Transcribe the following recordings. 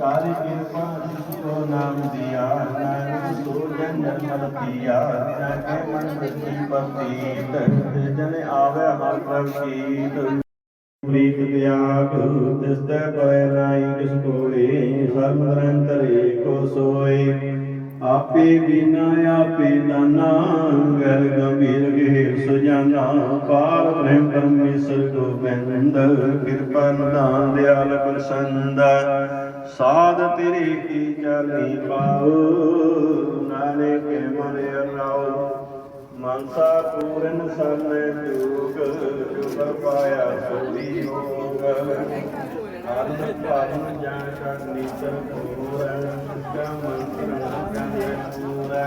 ਕਾਰੀ ਕਿਰਪਾ ਜਿਸੋ ਨਾਮ ਦਿਆ ਨਾਨਕ ਸੋ ਜਨ ਜਨਮ ਦੀਆ ਮਨ ਵਰਤੀ ਪਤੀਤ ਜਨ ਆਵੇ ਹਰ ਪ੍ਰਭ ਪ੍ਰੀਤ ਤਿਆਗ ਤਿਸ ਤੇ ਪੈ ਨਾਈ ਕਿਸ ਕੋਲੇ, ਸਰਬ ਨਿਰੰਤਰ ਏਕੋ ਸੋਏ। ਆਪੇ ਬਿਨਾ, ਆਪੇ ਦਾਨਾ, ਗਰ ਗੰਭੀਰ ਗਹਿਰ ਸੁਜਾਨਾ, ਪਾਰ ਬ੍ਰਹਮ ਪਰਮੇਸ਼ਰ ਗੋਬਿੰਦ ਕਿਰਪਾ ਨਿਧਾਨ ਦਿਆਲ ਪ੍ਰਸੰਦ ਸਾਧ ਤੇਰੇ ਕੀ ਚਾਲੀ ਪਾਉ, ਨਾਨਕ ਮਨ ਰਾਉ ਮਨਸਾ ਪੂਰਨ ਸਰਨੇ ਜੋਗ ਜੋ ਪਾਇਆ ਸੋਈ ਹੋਗ ਹਰਿ ਭਾਰਨ ਜਾਂ ਕਰਨੀ ਚਰ ਪੂਰਨ ਕਾ ਮੰਤਰ ਕੰਨ ਪੂਰਾ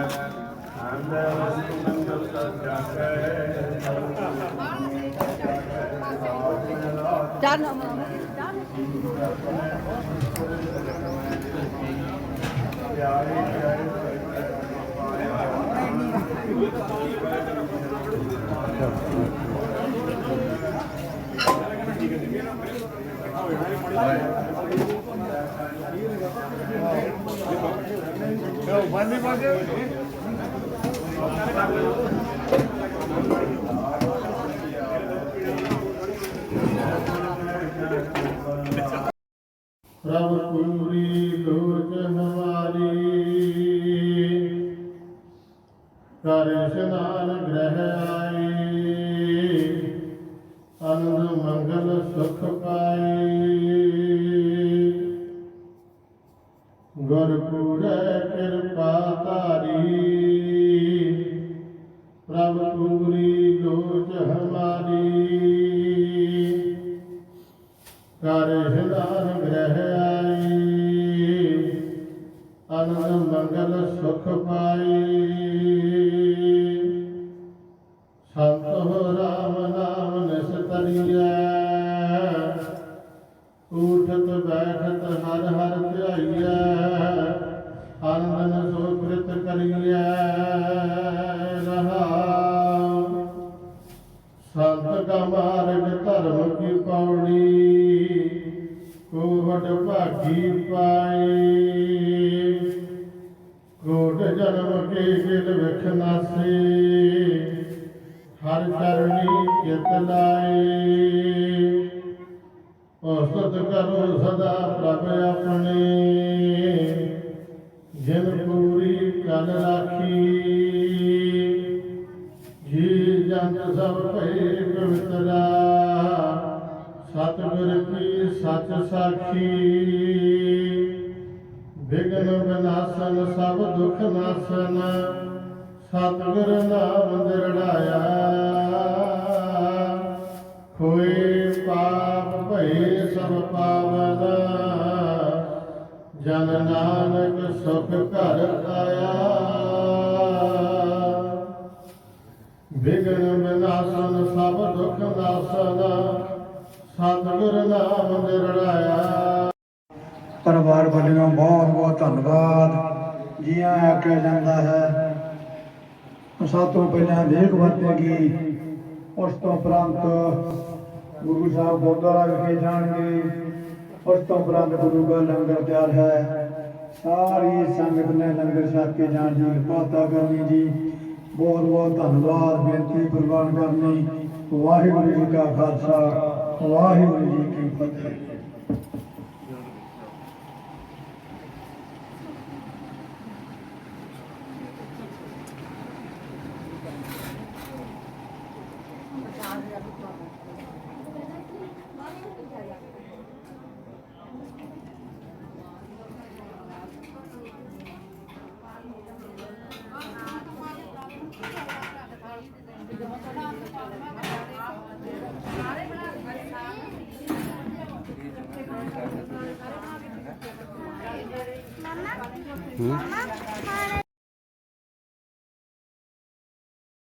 ਅੰਦਰ ਮੰਗਲ ਸਜਾਵੇ Done. ਪ੍ਰਭ ਪੂਰੀ ਲੋਚ ਕਰ ਇਸ਼ਨਾਨ ਗ੍ਰਹਿ ਆਏ। ਅਨੰਦ, ਮੰਗਲ, ਸੁਖ ਪਾਈ ਗੁਰ ਪੂਰੈ ਕਿਰਪਾ ਧਾਰੀ। ਪ੍ਰਭ ਪੂਰੀ ਲੋਚ ਹਮਾਰੀ। ਕਰ ਹਿਦਾਨ ਗ੍ਰਹਿ ਆਏ। ਅਨੰਦ, ਮੰਗਲ, ਸੁਖ ਉਠਤ ਬੈਠਤ ਹਰ ਹਰ ਧਿਆਈਐ ਆਨੰਦਨ ਸੋ ਕ੍ਰਿਤ ਕਰੀਐ, ਰਹਾਉ। ਸੰਤ ਕਾ ਮਾਰਗ ਧਰਮ ਕੀ ਪੌੜੀ ਕੋਹਟ ਭਾਗੀ ਪਾਈ ਕੋਟ ਜਨਮ ਕੇ ਗਿਲ ਵਿਖ ਨਾਸੇ, ਹਰ ਚਰਣੀ ਚਿਤ ਲਾਏ। ਔਸਤ ਕਰੋ ਸਦਾ ਪ੍ਰਭ ਆਪਣੇ। ਜਿਨ ਪੂਰੀ ਕਲ ਰਾਖੀ, ਜੀ ਜੰਤ ਸਭ ਭਏ ਪਵਿੱਤਰਾ ਸਤਿਗੁਰ ਕੀ ਸੱਚ ਸਾਖੀ ਵਿਗਨ ਵਿਨਾਸ਼ਨ ਸਭ ਦੁਖ ਨਾਸ਼ਨ। ਸਤਿਗੁਰ ਨਾਮ ਦਿਰੜਾਇਆ ਹੋਏ ਪਾ ਭਏ ਸਭ ਪਾਵਨ, ਜਨ ਨਾਨਕ ਸੁਖ ਘਰ ਆਇਆ ਵਿਗਨ ਵਿਨਾਸ਼ਨ ਸਭ ਦੁਖ ਨਾਸ਼ਨ ਸਤਿਗੁਰ ਨਾਮ ਨਿਰੜਾਇਆ ਪਰਿਵਾਰ ਵੱਲੋਂ ਬਹੁਤ ਬਹੁਤ ਧੰਨਵਾਦ। ਜੀ ਆਇਆਂ ਆਖਿਆ ਜਾਂਦਾ ਹੈ, ਸਭ ਤੋਂ ਪਹਿਲਾਂ ਦੇਖ ਵਰਤੇਗੀ ਉਸ ਤੋਂ ਉਪਰੰਤ ਗੁਰੂ ਸਾਹਿਬ ਗੁਰਦੁਆਰਾ ਵਿਖੇ ਜਾਣਗੇ ਉਸ ਤੋਂ ਉਪਰੰਤ ਗੁਰੂ ਦਾ ਲੰਗਰ ਤਿਆਰ ਹੈ ਸਾਰੀ ਸੰਗਤ ਨੇ ਲੰਗਰ ਛਕ ਕੇ ਜਾਣ ਦੀ ਕਿਰਪਾਤਾ ਕਰਨੀ ਜੀ ਬਹੁਤ ਬਹੁਤ ਧੰਨਵਾਦ ਬੇਨਤੀ ਪ੍ਰਵਾਨ ਕਰਨੀ ਵਾਹਿਗੁਰੂ ਜੀ ਕਾ ਖਾਲਸਾ ਵਾਹਿਗੁਰੂ ਜੀ ਕੀ ਫਤਿਹ 嗯。